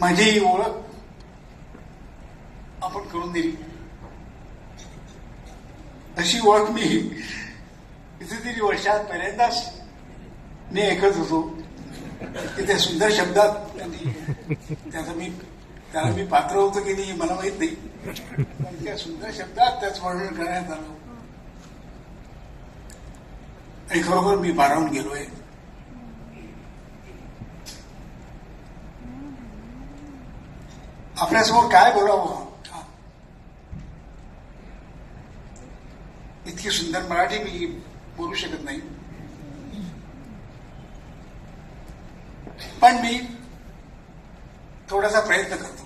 माझी ही ओळख आपण करून दिली. अशी ओळख मी कितीतरी वर्षात पहिल्यांदाच मी ऐकत होतो. की त्या सुंदर शब्दात त्यांनी त्याचं मी त्याला मी पात्र होतो की नाही मला माहीत नाही. पण त्या सुंदर शब्दात त्याच वर्णन करण्यात आलं. आणि खरोखर मी भारावून गेलोय. आपल्यासमोर काय बोलावं? इतकी सुंदर मराठी मी बोलू शकत नाही. पण मी थोडासा प्रयत्न करतो.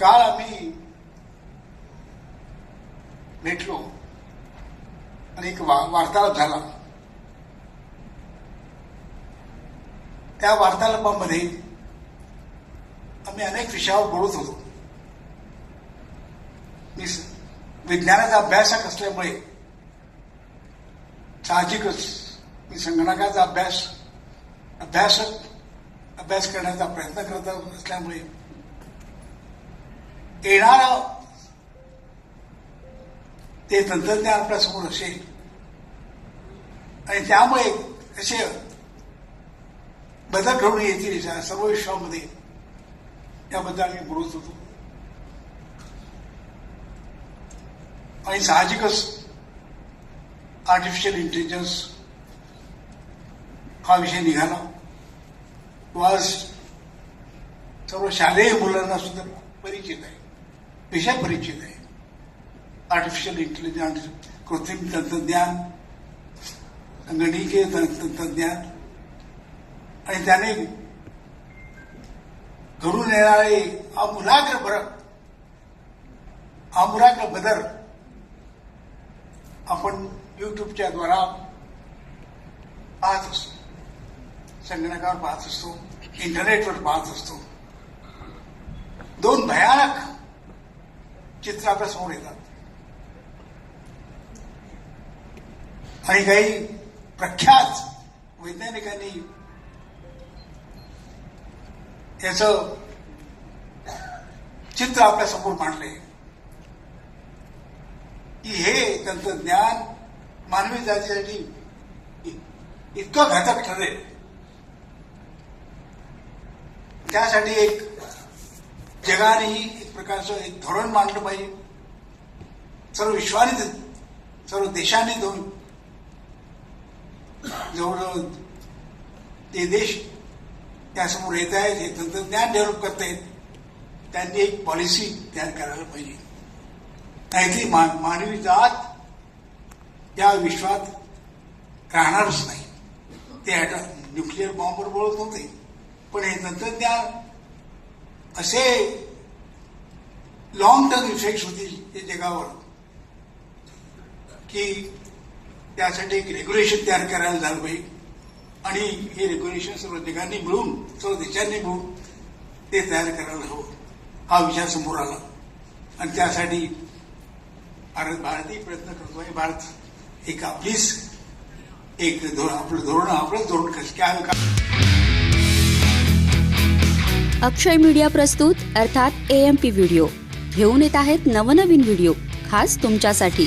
काल आम्ही भेटलो. आणि एक वा- वार्तालाप झाला. त्या वार्तालापामध्ये आम्ही अनेक विषयावर बोलत होतो. मी विज्ञानाचा अभ्यासक असल्यामुळे साहजिकच मी संगणकाचा अभ्यास अभ्यासक अभ्यास करण्याचा प्रयत्न करत असल्यामुळे येणारा ते तंत्रज्ञान आपल्यासमोर असेल आणि त्यामुळे असे बदल घडून येतील या सर्व विश्वामध्ये याबद्दल आम्ही बोलत होतो आणि साहजिकच आर्टिफिशियल इंटेलिजन्स हा विषय निघाला आज सर्व शालेय मुलांना सुद्धा परिचित आहे विषय परिचित आहे आर्टिफिशियल इंटेलिजन्स कृत्रिम तंत्रज्ञान संगणकीय तंत्रज्ञान आणि त्याने घडून येणारे आमूलाग्र फरक आमूलाग्र बदल आपण युट्यूबच्या द्वारा पाहत असतो. संगणकावर पाहत असतो इंटरनेटवर पाहत असतो. दोन भयानक चित्र आपल्यासमोर येतात. आणि काही प्रख्यात वैज्ञानिकांनी त्याचं चित्र आपल्यासमोर मांडले की हे तंत्रज्ञान मानवी जातीसाठी इतकं घातक ठरेल. त्यासाठी एक जगानेही एक प्रकारचं एक धोरण मांडलं पाहिजे. सर्व विश्वाने सर्व देशांनी दोन जवळजवळ ते देश त्यासमोर येत आहेत हे तंत्रज्ञान डेव्हलप करत आहेत. त्यांनी एक पॉलिसी तयार करायला पाहिजे. नाहीतरी मा मानवी जात या विश्वात राहणारच नाही. ते ॲटॉ न्यूक्लिअर बॉम्बवर बोलत नव्हते पण हे तंत्रज्ञान असे लॉंग टर्म इफेक्ट होतील ते जगावर की त्यासाठी एक रेग्युलेशन तयार करायला झालं पाहिजे. आणि हे रेग्युलेशन सर्व जगांनी मिळून सर्व देशांनी मिळून ते तयार करायला हवं. हा विचार समोर आला. आणि त्यासाठी भारत भारतही प्रयत्न करतो आहे भारत एक आपलीच एक धोरण आपलं धोरण आपलंच धोरण कसं काय का अक्षय मीडिया प्रस्तुत अर्थात ए एम पी व्हिडिओ घेऊन येत आहेत नवनवीन व्हिडिओ खास तुमच्यासाठी.